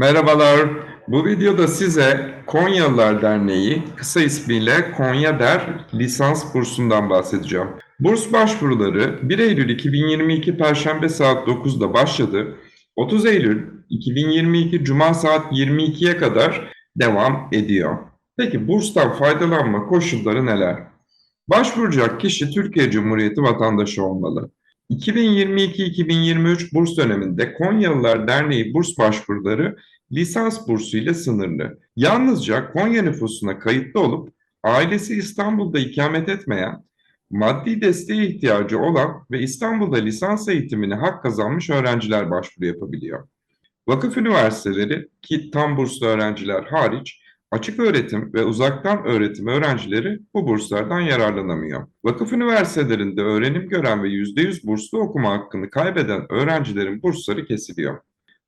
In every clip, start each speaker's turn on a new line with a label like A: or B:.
A: Merhabalar. Bu videoda size Konyalılar Derneği, kısa ismiyle Konya Der lisans bursundan bahsedeceğim. Burs başvuruları 1 Eylül 2022 Perşembe saat 9'da başladı. 30 Eylül 2022 Cuma saat 22'ye kadar devam ediyor. Peki burstan faydalanma koşulları neler? Başvuracak kişi Türkiye Cumhuriyeti vatandaşı olmalı. 2022-2023 burs döneminde Konyalılar Derneği burs başvuruları lisans bursu ile sınırlı. Yalnızca Konya nüfusuna kayıtlı olup ailesi İstanbul'da ikamet etmeyen, maddi desteğe ihtiyacı olan ve İstanbul'da lisans eğitimine hak kazanmış öğrenciler başvuru yapabiliyor. Vakıf üniversiteleri ki tam burslu öğrenciler hariç açık öğretim ve uzaktan öğretim öğrencileri bu burslardan yararlanamıyor. Vakıf üniversitelerinde öğrenim gören ve %100 burslu okuma hakkını kaybeden öğrencilerin bursları kesiliyor.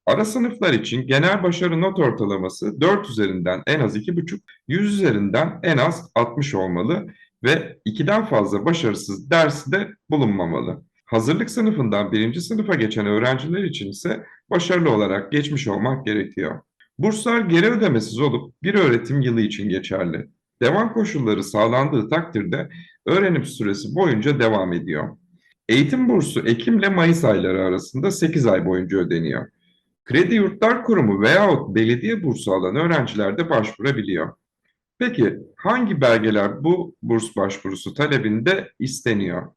A: Ara sınıflar için genel başarı not ortalaması 4 üzerinden en az 2,5, 100 üzerinden en az 60 olmalı ve 2'den fazla başarısız dersi de bulunmamalı. Hazırlık sınıfından birinci sınıfa geçen öğrenciler için ise başarılı olarak geçmiş olmak gerekiyor. Burslar geri ödemesiz olup bir öğretim yılı için geçerli. Devam koşulları sağlandığı takdirde öğrenim süresi boyunca devam ediyor. Eğitim bursu Ekim ile Mayıs ayları arasında 8 ay boyunca ödeniyor. Kredi Yurtlar Kurumu veyahut belediye bursu alan öğrenciler de başvurabiliyor. Peki hangi belgeler bu burs başvurusu talebinde isteniyor?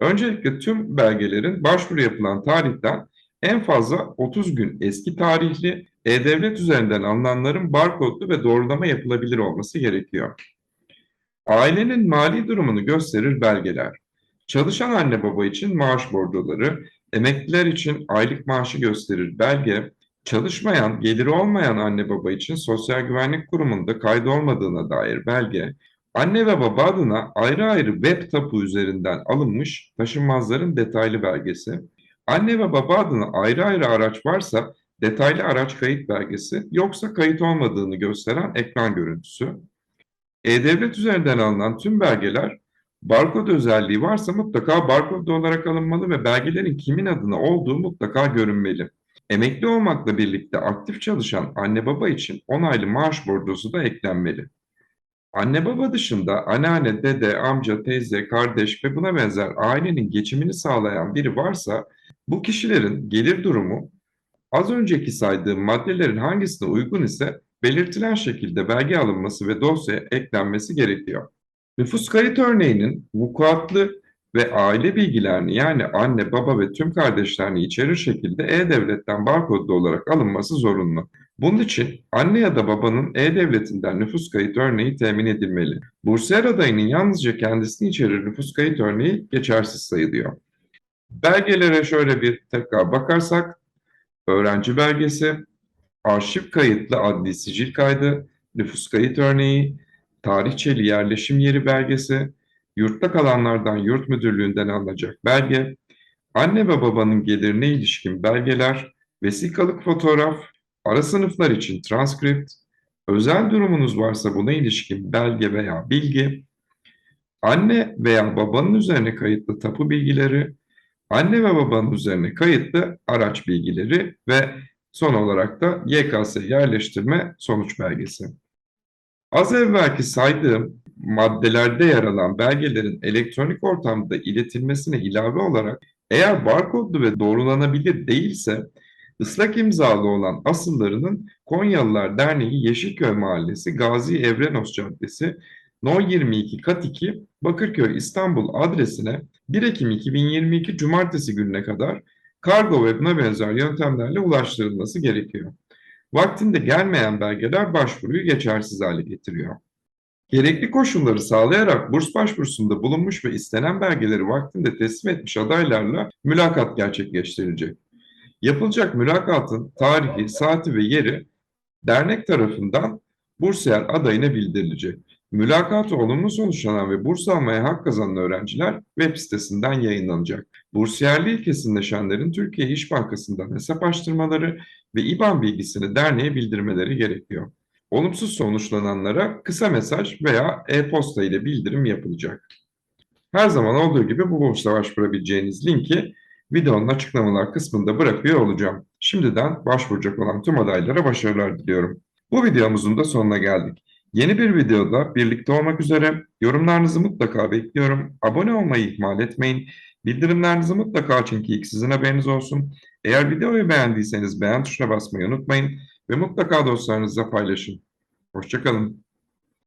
A: Öncelikle tüm belgelerin başvuru yapılan tarihten en fazla 30 gün eski tarihli e-devlet üzerinden alınanların barkodlu ve doğrulama yapılabilir olması gerekiyor. Ailenin mali durumunu gösterir belgeler. Çalışan anne baba için maaş bordoları, emekliler için aylık maaşı gösterir belge, çalışmayan, geliri olmayan anne baba için Sosyal Güvenlik Kurumu'nda kaydı olmadığına dair belge, anne ve baba adına ayrı ayrı web tapu üzerinden alınmış taşınmazların detaylı belgesi, anne ve baba adına ayrı ayrı araç varsa detaylı araç kayıt belgesi, yoksa kayıt olmadığını gösteren ekran görüntüsü, e-Devlet üzerinden alınan tüm belgeler barkod özelliği varsa mutlaka barkod olarak alınmalı ve belgelerin kimin adına olduğu mutlaka görünmeli. Emekli olmakla birlikte aktif çalışan anne baba için onaylı maaş bordosu da eklenmeli. Anne baba dışında anneanne, dede, amca, teyze, kardeş ve buna benzer ailenin geçimini sağlayan biri varsa bu kişilerin gelir durumu az önceki saydığım maddelerin hangisine uygun ise belirtilen şekilde belge alınması ve dosyaya eklenmesi gerekiyor. Nüfus kayıt örneğinin vukuatlı ve aile bilgilerini yani anne, baba ve tüm kardeşlerini içerir şekilde E-Devlet'ten barkodlu olarak alınması zorunlu. Bunun için anne ya da babanın E-Devleti'nden nüfus kayıt örneği temin edilmeli. Bursiyer adayının yalnızca kendisini içerir nüfus kayıt örneği geçersiz sayılıyor. Belgelere şöyle bir tekrar bakarsak, öğrenci belgesi, arşiv kayıtlı adli sicil kaydı, nüfus kayıt örneği, tarihçeli yerleşim yeri belgesi, yurtta kalanlardan yurt müdürlüğünden alınacak belge, anne ve babanın gelirine ilişkin belgeler, vesikalık fotoğraf, ara sınıflar için transkript, özel durumunuz varsa buna ilişkin belge veya bilgi, anne veya babanın üzerine kayıtlı tapu bilgileri, anne ve babanın üzerine kayıtlı araç bilgileri ve son olarak da YKS yerleştirme sonuç belgesi. Az evvelki saydığım maddelerde yer alan belgelerin elektronik ortamda iletilmesine ilave olarak eğer barkodlu ve doğrulanabilir değilse ıslak imzalı olan asıllarının Konyalılar Derneği Yeşilköy Mahallesi Gazi Evrenos Caddesi No 22 Kat 2 Bakırköy İstanbul adresine 1 Ekim 2022 Cumartesi gününe kadar kargo ve buna benzer yöntemlerle ulaştırılması gerekiyor. Vaktinde gelmeyen belgeler başvuruyu geçersiz hale getiriyor. Gerekli koşulları sağlayarak burs başvurusunda bulunmuş ve istenen belgeleri vaktinde teslim etmiş adaylarla mülakat gerçekleştirilecek. Yapılacak mülakatın tarihi, saati ve yeri dernek tarafından bursiyer adayına bildirilecek. Mülakatı olumlu sonuçlanan ve burs almaya hak kazanan öğrenciler web sitesinden yayınlanacak. Bursiyerliği kesinleşenlerin Türkiye İş Bankası'ndan hesap açtırmaları ve IBAN bilgisini derneğe bildirmeleri gerekiyor. Olumsuz sonuçlananlara kısa mesaj veya e-posta ile bildirim yapılacak. Her zaman olduğu gibi bu bursa başvurabileceğiniz linki videonun açıklamalar kısmında bırakıyor olacağım. Şimdiden başvuracak olan tüm adaylara başarılar diliyorum. Bu videomuzun da sonuna geldik. Yeni bir videoda birlikte olmak üzere yorumlarınızı mutlaka bekliyorum. Abone olmayı ihmal etmeyin. Bildirimlerinizi mutlaka açın ki ilk sizin haberiniz olsun. Eğer videoyu beğendiyseniz beğen tuşuna basmayı unutmayın ve mutlaka dostlarınızla paylaşın. Hoşçakalın.